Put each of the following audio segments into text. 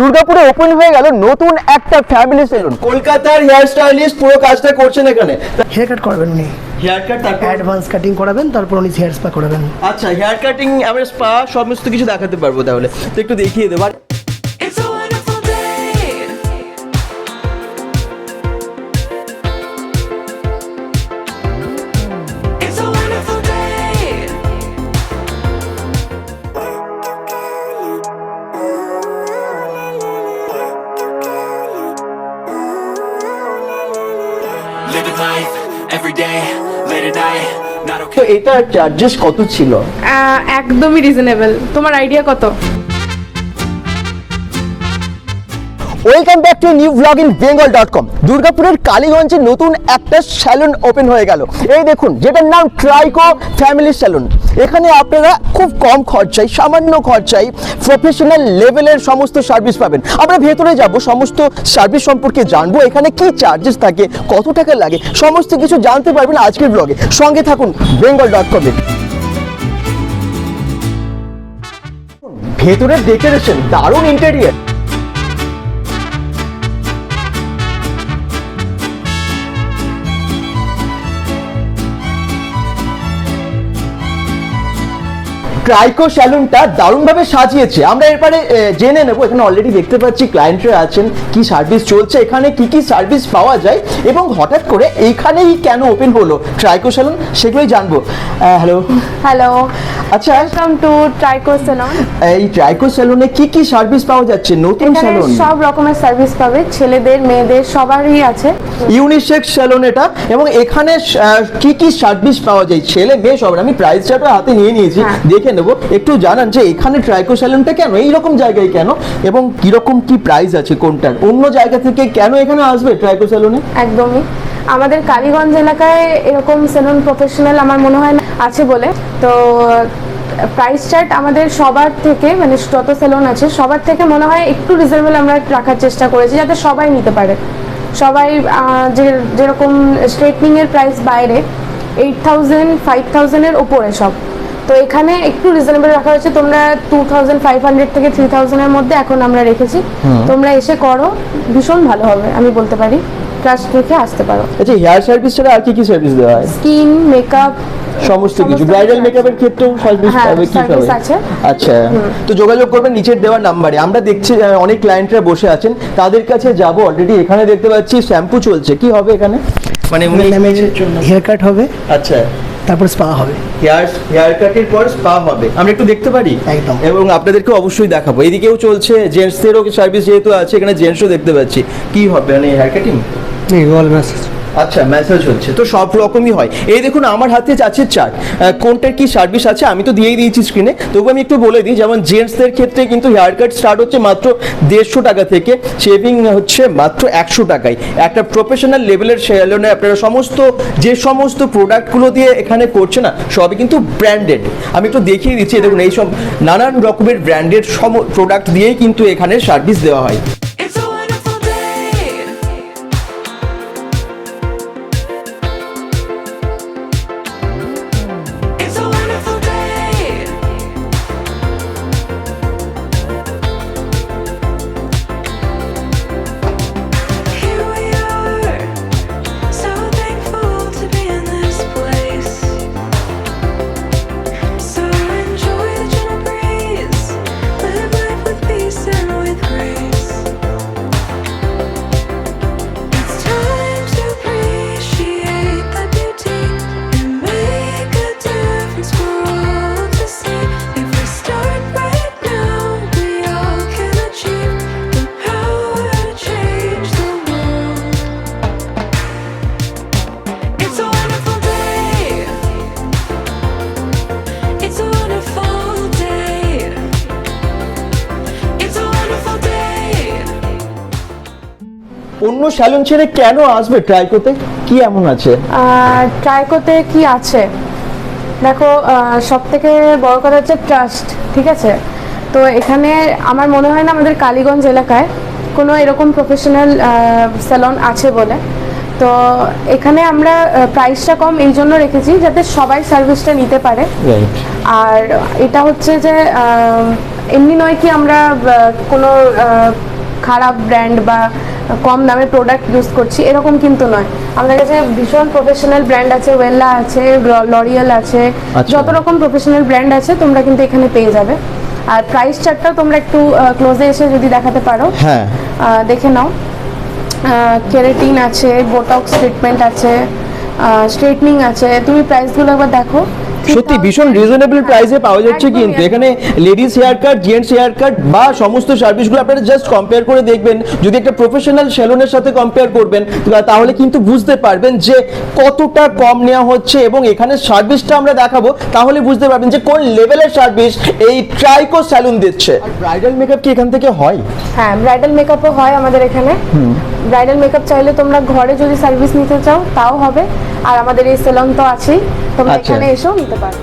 দুর্গাপুরে ওপেন হয়ে গেল নতুন একটা ফ্যামিলি সেলুন কলকাতার হেয়ার স্টাইলিস্ট পুরো কাজটা করছেন এখানে। হেয়ার কাট করবেন উনি। হেয়ার কাট তারপর? অ্যাডভান্স কাটিং করাবেন তারপর উনি হেয়ার স্পা করাবেন। আচ্ছা হেয়ার কাটিং আমরা স্পা সমস্ত কিছু দেখাতে পারব তাহলে। তো একটু দেখিয়ে দেবো। এটা চার্জেস কত ছিল? একদমই রিজনেবল তোমার আইডিয়া কত? Welcome back to new blog in Bengal dot com দুর্গাপুরের কালীগঞ্জে নতুন একটা স্যালুন ওপেন হয়ে গেল। এই দেখুন, যেটার নাম ট্রাইকো ফ্যামিলি স্যালুন এখানে আপনারা খুব কম খরচায়, সামান্য খরচায় প্রফেশনাল লেভেলের সমস্ত সার্ভিস পাবেন। আমরা ভেতরে যাব, সমস্ত সার্ভিস সম্পর্কে জানব, এখানে কি চার্জেস থাকে, কত টাকা লাগে, সমস্ত কিছু জানতে পারবেন আজকের ব্লগে সঙ্গে থাকুন বেঙ্গল ডট কমে ভেতরের ডেকোরেশন দারুণ ইন্টেরিয়ার ট্রাইকো স্যালুনটা দারুণভাবে সাজিয়েছে। আমরা এরপরে জেনে নেব এখানে অলরেডি দেখতে পাচ্ছি ক্লায়েন্টরা আছেন কি সার্ভিস চলছে এখানে কি কি সার্ভিস পাওয়া যায় এবং হঠাৎ করে এইখানেই কেন ওপেন হলো ট্রাইকো স্যালুন সেগুলোই জানব। হ্যালো হ্যালো আচ্ছা। ওয়েলকাম টু ট্রাইকো সেলন এই ট্রাইকো স্যালুনে কি কি সার্ভিস পাওয়া যাচ্ছে? নতুন স্যালুন সব রকমের সার্ভিস পাবে ছেলেদের মেয়েদের সবারই আছে। ইউনিসেক্স স্যালুন এটা এবং এখানে কি কি সার্ভিস পাওয়া যায়? ছেলে মেয়ে সবার। আমি প্রাইস চার্টও হাতে নিয়ে নিয়েছি হ্যাঁ। দেখে নেব। একটু জানান যে এখানে ট্রাইকো স্যালুনটা কেন? এইরকম জায়গায় কেন? এবং কীরকম কি প্রাইস আছে কোনটার? অন্য জায়গা থেকে কেন এখানে আসবে ট্রাইকো স্যালুনে একদমই। আমাদের কালীগঞ্জ এলাকায় এরকম সেলুন প্রফেশনাল আমার মনে হয় আছে বলে। তো প্রাইস চার্ট আমাদের সবার থেকে মানে যত সেলুন আছে, সবার থেকে মনে হয় একটু রিজনেবল আমরা রাখার চেষ্টা করেছি, যাতে সবাই নিতে পারে। সবাই যে, যেরকম স্ট্রেটনিং এর প্রাইস বাইরে এইট থাউজেন্ড ফাইভ থাউজেন্ডের ওপরে সব। তো এখানে একটু রিজনেবল রাখা হয়েছে। তোমরা টু থাউজেন্ড ফাইভ হান্ড্রেড থেকে থ্রি থাউজেন্ডের মধ্যে এখন আমরা রেখেছি। তোমরা এসে করো ভীষণ ভালো হবে আমি বলতে পারি। ট্রাস্ট রেখে আসতে পারো। আচ্ছা হেয়ার সার্ভিস ছাড়া আর কি কি সার্ভিস দেওয়া হয়? স্কিন মেকআপ সমস্ত কিছু। ব্রাইডাল মেকআপের ক্ষেত্রেও সার্ভিস হ্যাঁ, পাবে কি পাবে আচ্ছা তো যোগাযোগ করবেন নিচের দেওয়া নাম্বারে। আমরা দেখছি অনেক ক্লায়েন্টরা বসে আছেন। তাদের কাছে যাব অলরেডি এখানে দেখতে পাচ্ছি শ্যাম্পু চলছে। কি হবে এখানে? মানে হেয়ার কাট হবে। আচ্ছা। তারপর স্পা হবে। হেয়ার হেয়ার কাটের পর স্পা হবে। আমরা একটু দেখতে পারি? একদম। এবং আপনাদেরকে অবশ্যই দেখাবো। এদিকেও চলছে জেন্টসদেরও সার্ভিস যেহেতু আছে এখানে জেন্টসও দেখতে পাচ্ছি। কি হবে? মানে হেয়ার কাটিং রোল ম্যাসেজ আচ্ছা ম্যাসেজ হচ্ছে। তো সব রকমই হয়। এই দেখুন, আমার হাতে আছে চার্ট কোনটার কি সার্ভিস আছে, আমি তো দিয়েই দিয়েছি স্ক্রিনে তবু আমি একটু বলে দিই, যেমন জেন্টসদের ক্ষেত্রে কিন্তু হেয়ার কাট স্টার্ট হচ্ছে মাত্র দেড়শো টাকা থেকে শেভিং হচ্ছে মাত্র একশো টাকায়। একটা প্রফেশনাল লেভেলের সেলনে আপনারা সমস্ত, যে সমস্ত প্রোডাক্টগুলো দিয়ে এখানে করছে না, সবই কিন্তু ব্র্যান্ডেড আমি একটু দেখিয়ে দিচ্ছি, দেখুন, এইসব নানান রকমের ব্র্যান্ডেড সম প্রোডাক্ট দিয়েই কিন্তু এখানে সার্ভিস দেওয়া হয়। অন্য স্যালন ছেড়ে কেন আসবে ট্রাই করতে? কি এমন আছে? ট্রাইকোতে কি আছে? দেখো সব থেকে বড় কথা হচ্ছে ট্রাস্ট ঠিক আছে? তো এখানে আমার মনে হয় না আমাদের কালীগঞ্জ এলাকায় কোনো এরকম প্রফেশনাল স্যালন আছে বলে। তো এখানে আমরা প্রাইসটা কম এই জন্য রেখেছি যাতে সবাই সার্ভিসটা নিতে পারে। আর এটা হচ্ছে যে এমনি নয় কি আমরা কোনো খারাপ ব্র্যান্ড বা কম দামে প্রোডাক্ট ইউজ করছি এরকম কিন্তু নয়। আমাদের কাছে ভীষণ প্রফেশনাল ব্র্যান্ড আছে ওয়েল্লা আছে লরিয়াল আছে আচ্ছা। যত রকম প্রফেশনাল ব্র্যান্ড আছে তোমরা কিন্তু এখানে পেয়ে যাবে। আর প্রাইস চার্টটাও তোমরা একটু ক্লোজে এসে যদি দেখাতে পারো হ্যাঁ। দেখে নাও। কেরাটিন আছে বোটক্স ট্রিটমেন্ট আছে স্ট্রেটনিং আছে তুমি প্রাইসগুলো একবার দেখো। সত্যি ভীষণ রিজনেবল প্রাইসে পাওয়া যাচ্ছে কিন্তু। এখানে ladies hair cut gents hair cut বা সমস্ত সার্ভিসগুলো আপনারা জাস্ট কম্পেয়ার করে দেখবেন। যদি একটা প্রফেশনাল সেলুনের সাথে কম্পেয়ার করবেন তাহলে কিন্তু বুঝতে পারবেন যে কতটা কম নেওয়া হচ্ছে এবং এখানে সার্ভিসটা আমরা দেখাবো। তাহলে বুঝতে পারবেন যে কোন লেভেলের সার্ভিস এই ট্রাইকো স্যালুন দিচ্ছে। ব্রাইডাল মেকআপ কি এখান থেকে হয়? হ্যাঁ ব্রাইডাল মেকআপও হয় আমাদের এখানে। ব্রাইডাল মেকআপ চাইলে তোমরা ঘরে যদি সার্ভিস নিতে চাও তাও হবে আর আমাদের এই সেলন তো আছেই তোমরা। এখানে এসেও নিতে পারো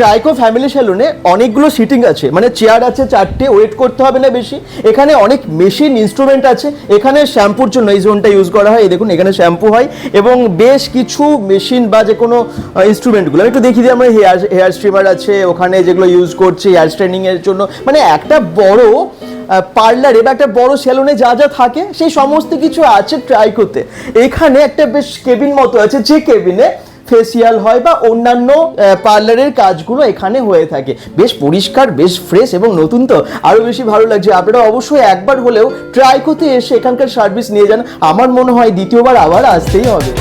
ট্রাইকো ফ্যামিলি সেলুনে অনেকগুলো সিটিং আছে। মানে চেয়ার আছে চারটে ওয়েট করতে হবে না বেশি। এখানে অনেক মেশিন ইনস্ট্রুমেন্ট আছে। এখানে শ্যাম্পুর জন্য এই জোনটা ইউজ করা হয়। এই দেখুন, এখানে শ্যাম্পু হয় এবং বেশ কিছু মেশিন বা যে কোনো ইনস্ট্রুমেন্টগুলো আমি একটু দেখিয়ে দিই, আমরা হেয়ার হেয়ার স্ট্রিমার আছে, ওখানে যেগুলো ইউজ করছে হেয়ার স্ট্রেনিংয়ের জন্য। মানে একটা বড় পার্লারে বা একটা বড় সেলুনে যা যা থাকে, সেই সমস্ত কিছু আছে ট্রাইকোতে এখানে একটা বেশ কেবিন মতো আছে, যে কেবিনে ফেসিয়াল হয় বা অন্যান্য পার্লারের কাজগুলো এখানে হয়ে থাকে। বেশ পরিষ্কার, বেশ ফ্রেশ এবং নতুন তো। আরও বেশি ভালো লাগছে। আপনারা অবশ্যই একবার হলেও ট্রাই করতে এসে এখানকার সার্ভিস নিয়ে যান। আমার মনে হয় দ্বিতীয়বার আবার আসতেই হবে।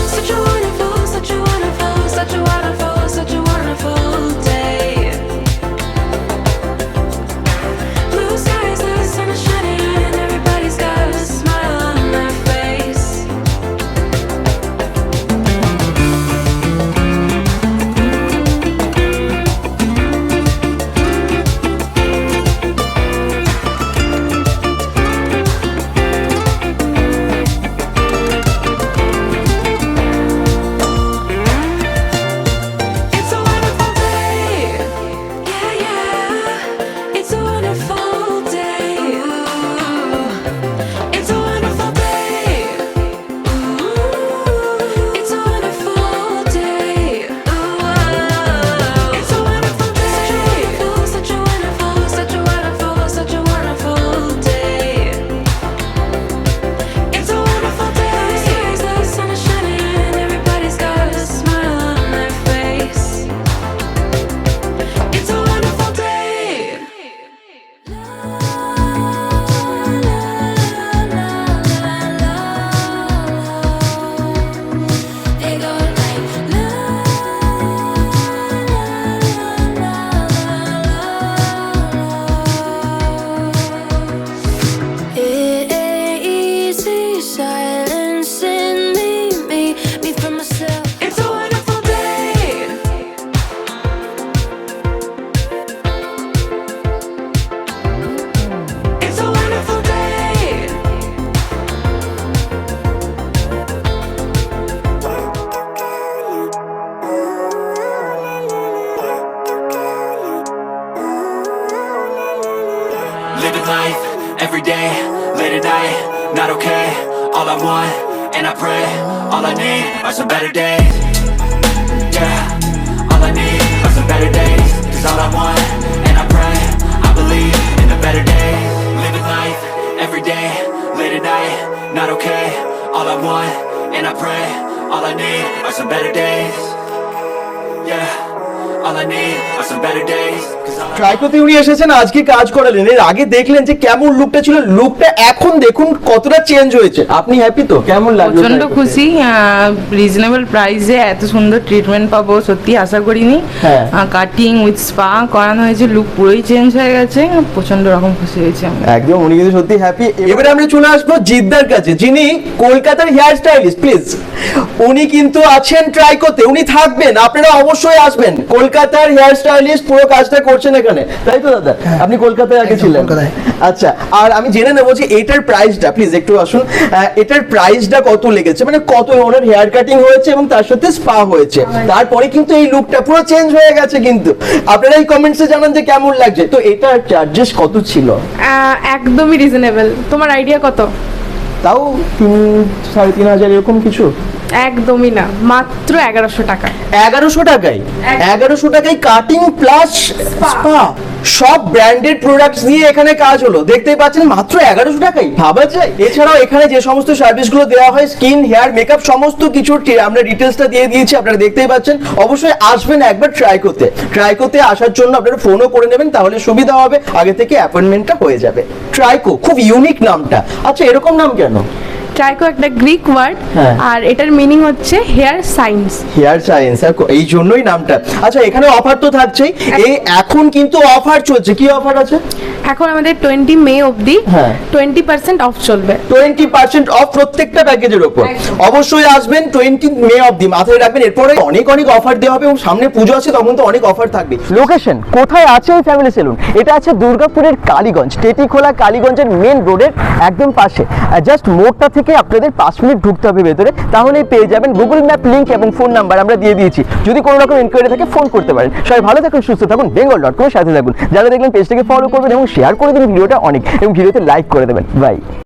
Silencing me, me, me from myself. It's a wonderful day. It's a wonderful day. Living life every day, late at night, not okay. All I want, and I pray, all I need are some better days. Yeah, all I need are some better days. Cause all I want, and I pray, I believe in the better days. Living life every day, late at night, not okay. All I want, and I pray, all I need are some better days. Yeah, ট্রাইকোতে উনি এসেছেন আজকে কাজ করালেন। এর আগে দেখলেন যে কেমন লুকটা ছিল লুকটা এখন দেখুন কতটা চেঞ্জ হয়েছে। আপনি হ্যাপি তো? কেমন লাগল প্রচণ্ড খুশি রিজনেবল প্রাইসে এত সুন্দর ট্রিটমেন্ট পাবো সত্যি আশা করিনি। হ্যাঁ। কাটিং উইথ স্পা করানো হয়েছে লুক পুরোই চেঞ্জ হয়ে গেছে প্রচণ্ড রকম খুশি হয়েছি একদম উনি কিন্তু সত্যি হ্যাপি এবারে আমরা চলে আসব জিদ্দার কাছে যিনি কলকাতার হেয়ার স্টাইলিস্ট প্লিজ উনি কিন্তু আছেন ট্রাইকোতে উনি থাকবেন আপনারা অবশ্যই আসবেন। কলকাতার হেয়ার স্টাইলিস্ট পুরো কাজটা করছেন এখানে তাই তো দাদা? আপনি কলকাতায় আগে ছিলেন। আচ্ছা আর আমি জেনে নেব যে এটার প্রাইসটা প্লিজ একটু আসুন। এটার প্রাইসটা কত লেগেছে? মানে কত ওনার হেয়ার কাটিং হয়েছে এবং তার সাথে স্পা হয়েছে। তারপরে কিন্তু এই লুকটা পুরো চেঞ্জ হয়ে গেছে কিন্তু। আপনারা এই কমেন্টসে জানান যে কেমন লাগছে। তো এটার চার্জেস কত ছিল? আহ, একদমই রিজনেবল তোমার আইডিয়া কত? তাও তিন সাড়ে তিন হাজার এরকম কিছু? একদমই না মাত্র এগারোশো টাকা। এগারোশো টাকায়? এগারোশো টাকায় কাটিং প্লাস স্পা সব ব্র্যান্ডেড প্রোডাক্টস নিয়ে এখানে কাজ হলো। দেখতেই পাচ্ছেন, মাত্র এগারোশো টাকাই। ভাবা যায়। এছাড়াও এখানে যে সমস্ত সার্ভিসগুলো দেওয়া হয় স্কিন হেয়ার মেকআপ সমস্ত কিছু টি- আমরা ডিটেলসটা দিয়ে দিয়েছি, আপনারা দেখতেই পাচ্ছেন। অবশ্যই আসবেন একবার ট্রাই করতে। ট্রাই করতে আসার জন্য আপনারা ফোনও করে নেবেন, তাহলে সুবিধা হবে। আগে থেকে অ্যাপয়েন্টমেন্টটা হয়ে যাবে। ট্রাইকো খুব ইউনিক নামটা। আচ্ছা এরকম নাম কেন? ট্রাইকো একটা গ্রিক ওয়ার্ড হ্যাঁ। আর এটার মিনিং হচ্ছে হেয়ার সায়েন্স হেয়ার সায়েন্স এই জন্যই নামটা। আচ্ছা এখানে অফার তো থাকছেই। এই এখন কিন্তু অফার চলছে। কি অফার আছে? এখন আমাদের টোয়েন্টি মে অবধি হ্যাঁ। টোয়েন্টি পার্সেন্ট অফ চলবে। টোয়েন্টি পার্সেন্ট অফ প্রত্যেকটা প্যাকেজের একদম। অবশ্যই আসবেন টোয়েন্টি মে অবধি। মাথায় রাখবেন এরপরে অনেক অনেক অফার দেওয়া হবে এবং সামনে পুজো আছে তখন তো অনেক অফার থাকবে। লোকেশন কোথায় আছে এই ফ্যামিলি সেলুন এটা আছে দুর্গাপুরের কালীগঞ্জ টেটিখোলা কালীগঞ্জের মেন রোডের একদম পাশে। জাস্ট মোড়টা থেকে আপনাদের পাঁচ মিনিট ঢুকতে হবে ভেতরে। তাহলেই পেয়ে যাবেন গুগল ম্যাপ লিঙ্ক এবং ফোন নাম্বার আমরা দিয়ে দিয়েছি। যদি কোনো রকম ইনকোয়ারি থাকে ফোন করতে পারেন। সবাই ভালো থাকুন, সুস্থ থাকুন বেঙ্গল ডট কমের সাথে থাকুন। যারা দেখলেন পেজটাকে ফলো করবেন এবং শেয়ার করে দিন ভিডিওটা অনেক, এবং ভিডিওতে লাইক করে দেবেন। বাই